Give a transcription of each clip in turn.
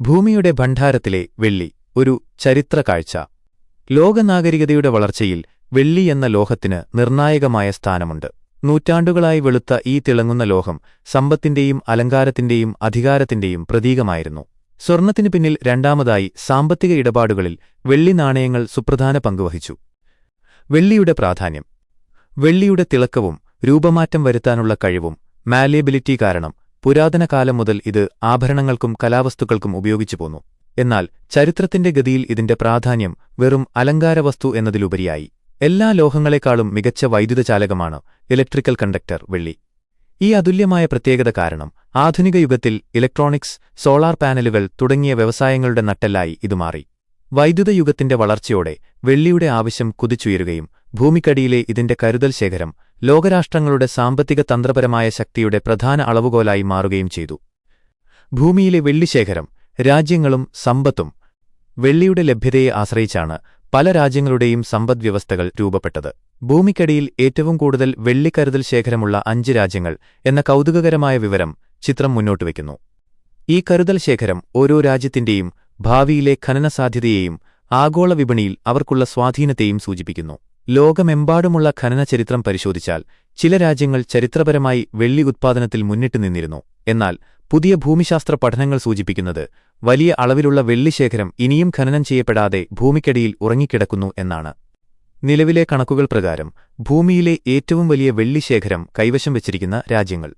ഭൂമിയുടെ ഭണ്ഡാരത്തിലെ വെള്ളി ഒരു ചരിത്ര കാഴ്ച ലോകനാഗരികതയുടെ വളർച്ചയിൽ വെള്ളി എന്ന ലോഹത്തിന് നിർണായകമായ സ്ഥാനമുണ്ട്. നൂറ്റാണ്ടുകളായി വെളുത്ത ഈ തിളങ്ങുന്ന ലോഹം സമ്പത്തിന്റെയും അലങ്കാരത്തിന്റെയും അധികാരത്തിന്റെയും പ്രതീകമായിരുന്നു. സ്വർണത്തിനു പിന്നിൽ രണ്ടാമതായി സാമ്പത്തിക ഇടപാടുകളിൽ വെള്ളി നാണയങ്ങൾ സുപ്രധാന പങ്കുവഹിച്ചു വെള്ളിയുടെ പ്രാധാന്യം. വെള്ളിയുടെ തിളക്കവും രൂപമാറ്റം വരുത്താനുള്ള കഴിവും മാലിയബിലിറ്റി കാരണം പുരാതന കാലം മുതൽ ഇത് ആഭരണങ്ങൾക്കും കലാവസ്തുക്കൾക്കും ഉപയോഗിച്ചു പോന്നു. എന്നാൽ ചരിത്രത്തിന്റെ ഗതിയിൽ ഇതിന്റെ പ്രാധാന്യം വെറും അലങ്കാരവസ്തു എന്നതിലുപരിയായി. എല്ലാ ലോഹങ്ങളെക്കാളും മികച്ച വൈദ്യുതചാലകമാണ് ഇലക്ട്രിക്കൽ കണ്ടക്ടർ വെള്ളി. ഈ അതുല്യമായ പ്രത്യേകത കാരണം ആധുനിക യുഗത്തിൽ ഇലക്ട്രോണിക്സ് സോളാർ പാനലുകൾ തുടങ്ങിയ വ്യവസായങ്ങളുടെ നട്ടെല്ലായി ഇത് മാറി. വൈദ്യുത യുഗത്തിന്റെ വളർച്ചയോടെ വെള്ളിയുടെ ആവശ്യം കുതിച്ചുയരുകയും ഭൂമിക്കടിയിലെ ഇതിന്റെ കരുതൽ ശേഖരം ലോകരാഷ്ട്രങ്ങളുടെ സാമ്പത്തിക തന്ത്രപരമായ ശക്തിയുടെ പ്രധാന അളവുകോലായി മാറുകയും ചെയ്തു. ഭൂമിയിലെ വെള്ളിശേഖരം രാജ്യങ്ങളും സമ്പത്തും വെള്ളിയുടെ ലഭ്യതയെ ആശ്രയിച്ചാണ് പല രാജ്യങ്ങളുടെയും സമ്പദ്വ്യവസ്ഥകൾ രൂപപ്പെട്ടത്. ഭൂമിക്കടിയിൽ ഏറ്റവും കൂടുതൽ വെള്ളിക്കരുതൽ ശേഖരമുള്ള അഞ്ച് രാജ്യങ്ങൾ എന്ന കൗതുകകരമായ വിവരം ചിത്രം മുന്നോട്ട് വയ്ക്കുന്നു. ഈ കരുതൽ ശേഖരം ഓരോ രാജ്യത്തിന്റെയും ഭാവിയിലെ ഖനനസാധ്യതയെയും ആഗോള വിപണിയിൽ അവർക്കുള്ള സ്വാധീനത്തെയും സൂചിപ്പിക്കുന്നു. ലോകമെമ്പാടുമുള്ള ഖനന ചരിത്രം പരിശോധിച്ചാൽ ചില രാജ്യങ്ങൾ ചരിത്രപരമായി വെള്ളി ഉത്പാദനത്തിൽ മുന്നിട്ട് നിന്നിരുന്നു. എന്നാൽ പുതിയ ഭൂമിശാസ്ത്ര പഠനങ്ങൾ സൂചിപ്പിക്കുന്നത് വലിയ അളവിലുള്ള വെള്ളിശേഖരം ഇനിയും ഖനനം ചെയ്യപ്പെടാതെ ഭൂമിക്കടിയിൽ ഉറങ്ങിക്കിടക്കുന്നു എന്നാണ്. നിലവിലെ കണക്കുകൾ പ്രകാരം ഭൂമിയിലെ ഏറ്റവും വലിയ വെള്ളിശേഖരം കൈവശം വച്ചിരിക്കുന്ന രാജ്യങ്ങൾ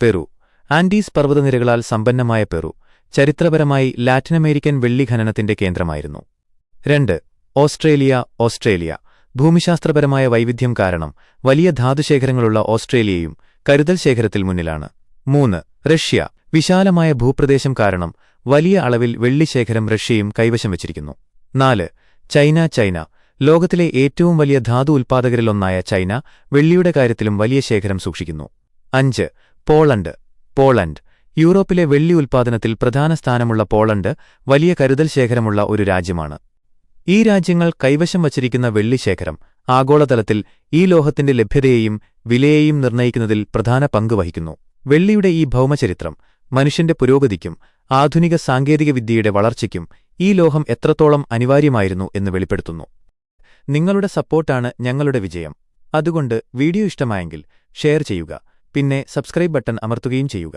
പെറു. ആൻഡീസ് പർവതനിരകളാൽ സമ്പന്നമായ പെറു ചരിത്രപരമായി ലാറ്റിനമേരിക്കൻ വെള്ളി ഖനനത്തിന്റെ കേന്ദ്രമായിരുന്നു. രണ്ട്. Australia Australia. ഭൂമിശാസ്ത്രപരമായ വൈവിധ്യം കാരണം വലിയ ധാതുശേഖരങ്ങളുള്ള ഓസ്ട്രേലിയയും കരുതൽ ശേഖരത്തിൽ മുന്നിലാണ്. മൂന്ന് റഷ്യ. വിശാലമായ ഭൂപ്രദേശം കാരണം വലിയ അളവിൽ വെള്ളിശേഖരം റഷ്യയും കൈവശം വച്ചിരിക്കുന്നു. നാല് ചൈന ചൈന. ലോകത്തിലെ ഏറ്റവും വലിയ ധാതു ഉൽപ്പാദകരിലൊന്നായ ചൈന വെള്ളിയുടെ കാര്യത്തിലും വലിയ ശേഖരം സൂക്ഷിക്കുന്നു. അഞ്ച് പോളണ്ട്. പോളണ്ട് യൂറോപ്പിലെ വെള്ളി ഉൽപ്പാദനത്തിൽ പ്രധാന സ്ഥാനമുള്ള പോളണ്ട് വലിയ കരുതൽ ശേഖരമുള്ള ഒരു രാജ്യമാണ്. ഈ രാജ്യങ്ങൾ കൈവശം വച്ചിരിക്കുന്ന വെള്ളിശേഖരം ആഗോളതലത്തിൽ ഈ ലോഹത്തിന്റെ ലഭ്യതയെയും വിലയെയും നിർണയിക്കുന്നതിൽ പ്രധാന പങ്ക് വഹിക്കുന്നു. വെള്ളിയുടെ ഈ ഭൗമചരിത്രം മനുഷ്യന്റെ പുരോഗതിക്കും ആധുനിക സാങ്കേതികവിദ്യയുടെ വളർച്ചയ്ക്കും ഈ ലോഹം എത്രത്തോളം അനിവാര്യമായിരുന്നു എന്ന് വെളിപ്പെടുത്തുന്നു. നിങ്ങളുടെ സപ്പോർട്ടാണ് ഞങ്ങളുടെ വിജയം. അതുകൊണ്ട് വീഡിയോ ഇഷ്ടമായെങ്കിൽ ഷെയർ ചെയ്യുക പിന്നെ സബ്സ്ക്രൈബ് ബട്ടൺ അമർത്തുകയും ചെയ്യുക.